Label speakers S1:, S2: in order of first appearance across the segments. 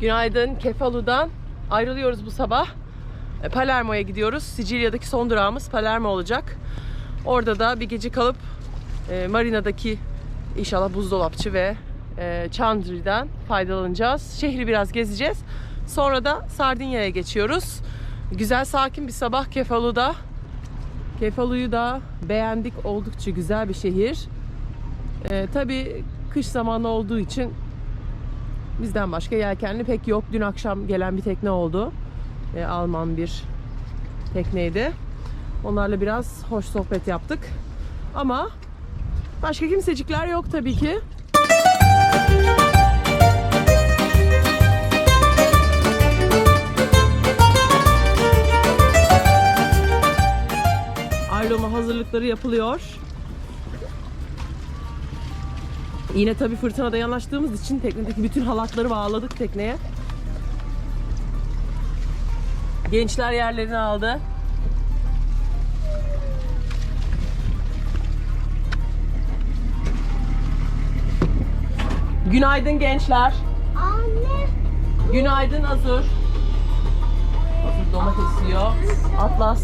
S1: Günaydın. Kefalu'dan ayrılıyoruz bu sabah. E, Palermo'ya gidiyoruz. Sicilya'daki son durağımız Palermo olacak. Orada da bir gece kalıp e, marinadaki inşallah buzdolapçı ve e, Chandri'den faydalanacağız. Şehri biraz gezeceğiz. Sonra da Sardinya'ya geçiyoruz. Güzel sakin bir sabah Kefalu'da. Kefalu'yu da beğendik. Oldukça güzel bir şehir. E, tabii kış zamanı olduğu için bizden başka yelkenli pek yok. Dün akşam gelen bir tekne oldu. E, Alman bir tekneydi. Onlarla biraz hoş sohbet yaptık. Ama başka kimsecikler yok tabii ki. Ayrılma hazırlıkları yapılıyor. Yine tabii fırtınada yanaştığımız için teknedeki bütün halatları bağladık tekneye. Gençler yerlerini aldı. Günaydın gençler.
S2: Anne.
S1: Günaydın Azur. Azur domates yiyor. Atlas.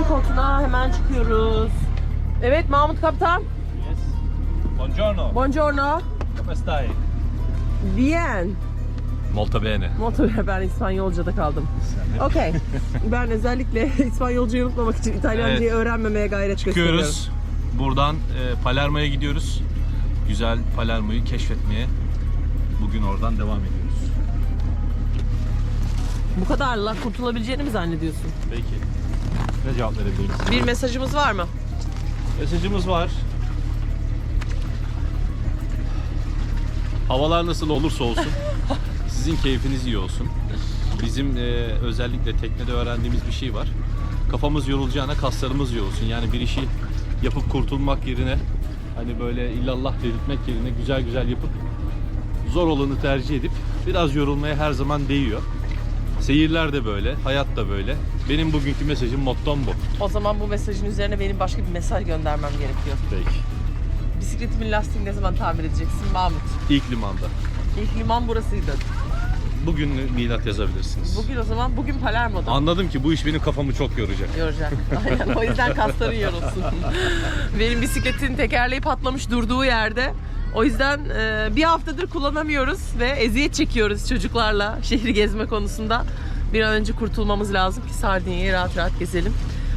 S1: Otur koltuğuna hemen çıkıyoruz. Evet Mahmut Kaptan.
S3: Yes. Buongiorno.
S1: Buongiorno.
S3: Come stai?
S1: Bien.
S3: Molto bene.
S1: Motor ben İspanyolca'da kaldım. Okey. ben özellikle İspanyolcayı unutmamak için İtalyancayı
S3: Evet.
S1: öğrenmemeye gayret gösteriyorum.
S3: Çıkıyoruz. Buradan e, Palermo'ya gidiyoruz. Güzel Palermo'yu keşfetmeye. Bugün oradan devam ediyoruz.
S1: Bu kadarla kurtulabileceğini mi zannediyorsun?
S3: Peki. Ne cevap verebilirim size?
S1: Bir mesajımız var mı?
S3: mesajımız var. Havalar nasıl olursa olsun sizin keyfiniz iyi olsun. Bizim e, özellikle teknede öğrendiğimiz bir şey var. Kafamız yorulacağına kaslarımız yorulsun. Yani bir işi yapıp kurtulmak yerine hani böyle illallah dedirtmek yerine güzel güzel yapıp zor olanı tercih edip biraz yorulmaya her zaman değiyor. Seyirler de böyle, hayat da böyle. Benim bugünkü mesajım mottom bu.
S1: O zaman bu mesajın üzerine benim başka bir mesaj göndermem gerekiyor.
S3: Peki.
S1: Bisikletimin lastiğini ne zaman tamir edeceksin Mahmut?
S3: İlk limanda.
S1: İlk liman burasıydı.
S3: Bugün milat yazabilirsiniz.
S1: Bugün o zaman bugün Palermo'da.
S3: Anladım ki bu iş benim kafamı çok yoracak.
S1: Yoracak. Aynen. O yüzden kasların yorulsun. Benim bisikletin tekerleği patlamış durduğu yerde. O yüzden e, bir haftadır kullanamıyoruz ve eziyet çekiyoruz çocuklarla şehri gezme konusunda. Bir an önce kurtulmamız lazım ki Sardinya'yı rahat rahat gezelim.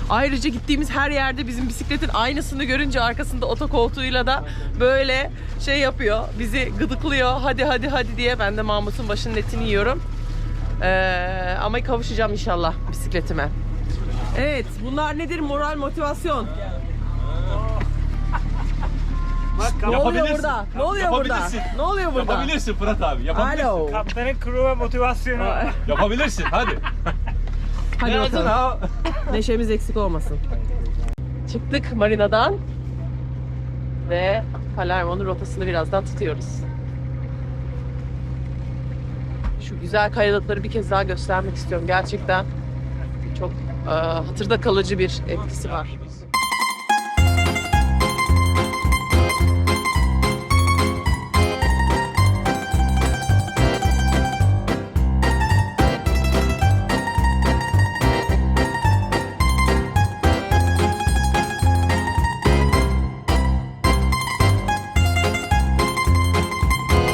S1: Ayrıca gittiğimiz her yerde bizim bisikletin aynısını görünce arkasında otokoltuğuyla da böyle şey yapıyor. Bizi gıdıklıyor. Hadi hadi hadi diye ben de Mahmut'un başının etini yiyorum. Ee, ama kavuşacağım inşallah bisikletime. Evet, bunlar nedir? Moral, motivasyon. Ne oluyor
S3: Yapabilirsin.
S1: burada? Ne oluyor burada?
S3: Yapabilirsin.
S1: Ne oluyor burada?
S3: Yapabilirsin Fırat abi. Yapabilirsin.
S1: Alo.
S4: Kaptanın crew motivasyonu.
S3: Yapabilirsin. Hadi.
S1: Hadi bakalım. Neşemiz eksik olmasın. Çıktık marinadan ve Palermo'nun rotasını birazdan tutuyoruz. Şu güzel kayalıkları bir kez daha göstermek istiyorum. Gerçekten çok e, hatırda kalıcı bir etkisi var.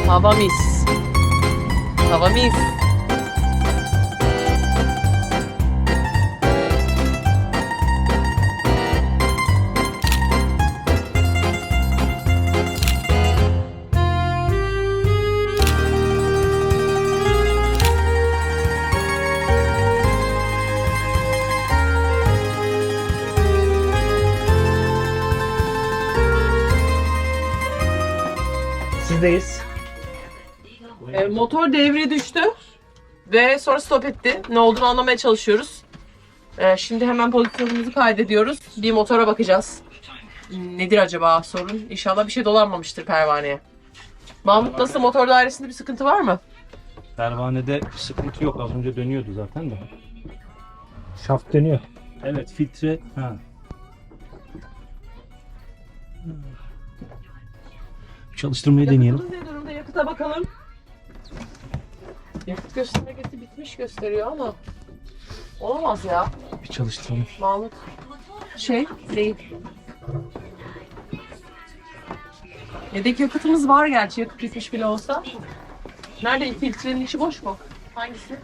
S1: Hava mis. Hava mis.
S4: Sizdeyiz.
S1: Motor devre düştü ve sonra stop etti. Ne olduğunu anlamaya çalışıyoruz. E, şimdi hemen pozisyonumuzu kaydediyoruz. Bir motora bakacağız. Nedir acaba sorun? İnşallah bir şey dolanmamıştır pervaneye. Mahmut nasıl motor dairesinde bir sıkıntı var mı?
S4: Pervanede sıkıntı yok. Az önce dönüyordu zaten de. Şaft dönüyor. Evet filtre. Ha. Çalıştırmayı deneyelim.
S1: Yakıtımız ne durumda? Yakıta bakalım. Yakıt göstergesi bitmiş gösteriyor ama olamaz ya.
S4: Bir çalıştıralım.
S1: Mahmut. Şey değil. Yedek yakıtımız var gerçi yakıt bitmiş bile olsa. Nerede filtrenin içi boş mu? Hangisi?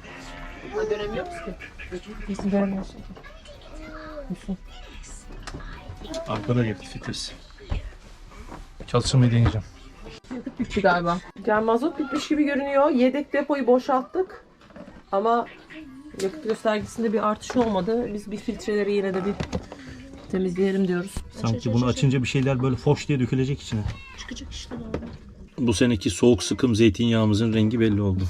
S1: Ha, göremiyoruz ki. Kesin göremiyorsun. Kesin.
S4: Arkada yakıt filtresi. Çalıştırmayı deneyeceğim.
S1: Yakıt bitti galiba. Yani mazot bitmiş gibi görünüyor. Yedek depoyu boşalttık. Ama yakıt göstergesinde bir artış olmadı. Biz bir filtreleri yine de bir temizleyelim diyoruz.
S4: Sanki bunu açınca bir şeyler böyle foş diye dökülecek içine.
S1: Çıkacak işte doğru.
S4: Bu seneki soğuk sıkım zeytinyağımızın rengi belli oldu.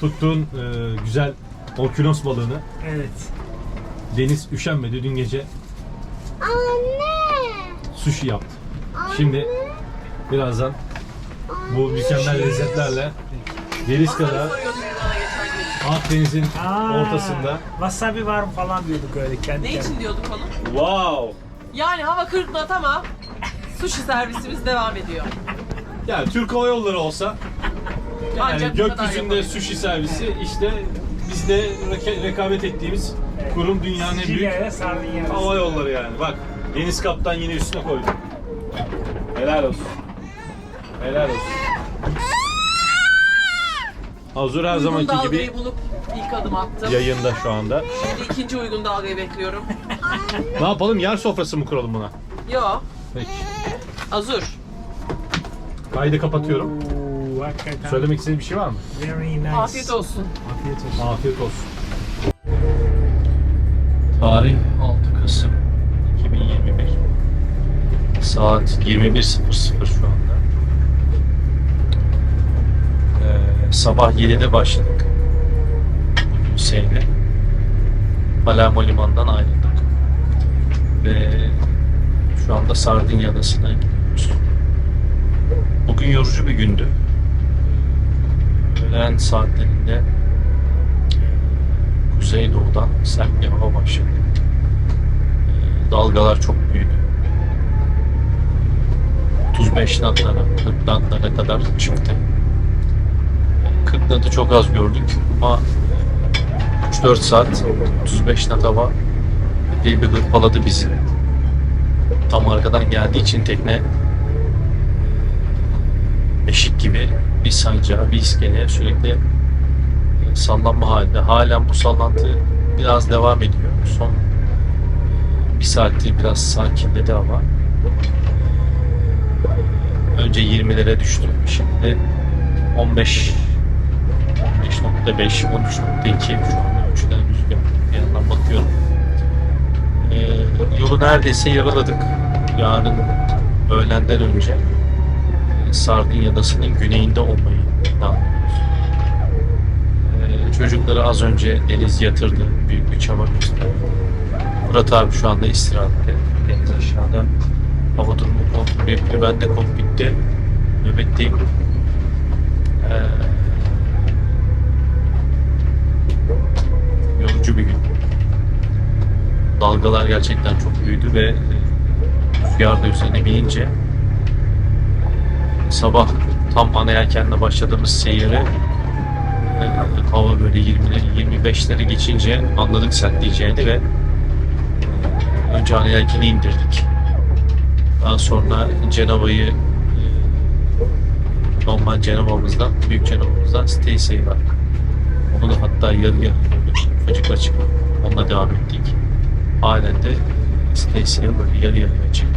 S3: Tuttuğun e, güzel okyanus balığını
S2: Evet.
S3: Deniz üşenmedi dün gece
S5: Anne.
S3: sushi yaptı. Şimdi birazdan bu mükemmel lezzetlerle deniz kadar Akdeniz'in
S2: Aa,
S3: ortasında
S2: Wasabi var mı falan diyorduk öyle kendi
S1: Ne
S2: kendine.
S1: için diyorduk onu?
S3: wow
S1: Yani hava kırıklat ama sushi servisimiz devam ediyor.
S3: yani Türk Hava Yolları olsa yani
S1: Ancak bu kadar
S3: gökyüzünde
S1: yapabilir.
S3: sushi servisi işte bizde reka- rekabet ettiğimiz kurum dünyanın en büyük
S2: Sardinya
S3: hava yolları yani. Bak Deniz Kaptan yine üstüne koydu. Helal olsun. Helal olsun. Hazır her
S1: Uygun
S3: zamanki
S1: dalgayı
S3: gibi
S1: bulup ilk adım attım.
S3: yayında şu anda.
S1: Şimdi ikinci uygun dalgayı bekliyorum.
S3: Ne yapalım? Yer sofrası mı kuralım buna?
S1: Yo,
S3: Peki.
S1: Azur.
S3: Kaydı kapatıyorum.
S2: Hakikaten.
S3: Söylemek istediğin bir şey var mı?
S2: Very nice.
S1: Afiyet olsun.
S2: Afiyet olsun.
S3: Afiyet olsun.
S4: Tarih 6 Kasım 2021. Saat 21.00 şu anda. Ee, sabah 7'de başladık. Hüseyin'le. Palermo limanından ayrıldık. Ve şu anda Sardinya adasına gidiyoruz. Bugün yorucu bir gündü. Öğlen saatlerinde kuzeydoğudan sert bir hava başladı. Ee, Dalgalar çok büyüdü. 35 knotlara, 40 knotlara kadar çıktı. 40 knot'u çok az gördük ama 3-4 saat 35 knot hava epey bir hırpaladı bizi. Tam arkadan geldiği için tekne eşik gibi bir sancağı, bir iskeleye sürekli sallanma halinde. Halen bu sallantı biraz devam ediyor. Son bir saattir biraz sakinledi ama önce 20'lere düştü. Şimdi 15 15.5 13.2 şu anda ölçülen rüzgar. Bir yandan bakıyorum. Ee, yolu neredeyse yarıladık. Yarın öğlenden önce e, Sardinya Adası'nın güneyinde olmayı planlıyoruz. Ee, çocukları az önce Deniz yatırdı. Büyük bir çaba gösterdi. Murat abi şu anda istirahatte. Deniz aşağıda. Hava durumu kontrol yapıyor. Ben de kokpitte nöbetteyim. Ee, yorucu bir gün. Dalgalar gerçekten çok büyüdü ve rüzgar da üzerine binince sabah tam ana yelkenle başladığımız seyire hava böyle 20 25'leri geçince anladık sertleyeceğini ve e, önce ana yelkeni indirdik. Daha sonra Cenova'yı e, normal Cenova'mızdan, büyük Cenova'mızdan Stacey'i var. Onu da hatta yarı yarı ufacık açık onunla devam ettik. Halen de Stacey'e böyle yarı yarı açık.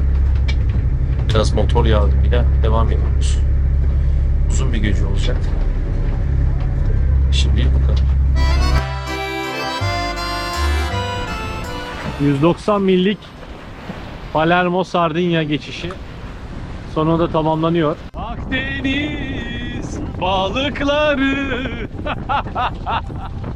S4: Biraz motor yardımıyla devam ediyoruz. Uzun bir gece olacak. Şimdi bu kadar. 190 millik Palermo Sardinya geçişi sonunda tamamlanıyor.
S3: Akdeniz balıkları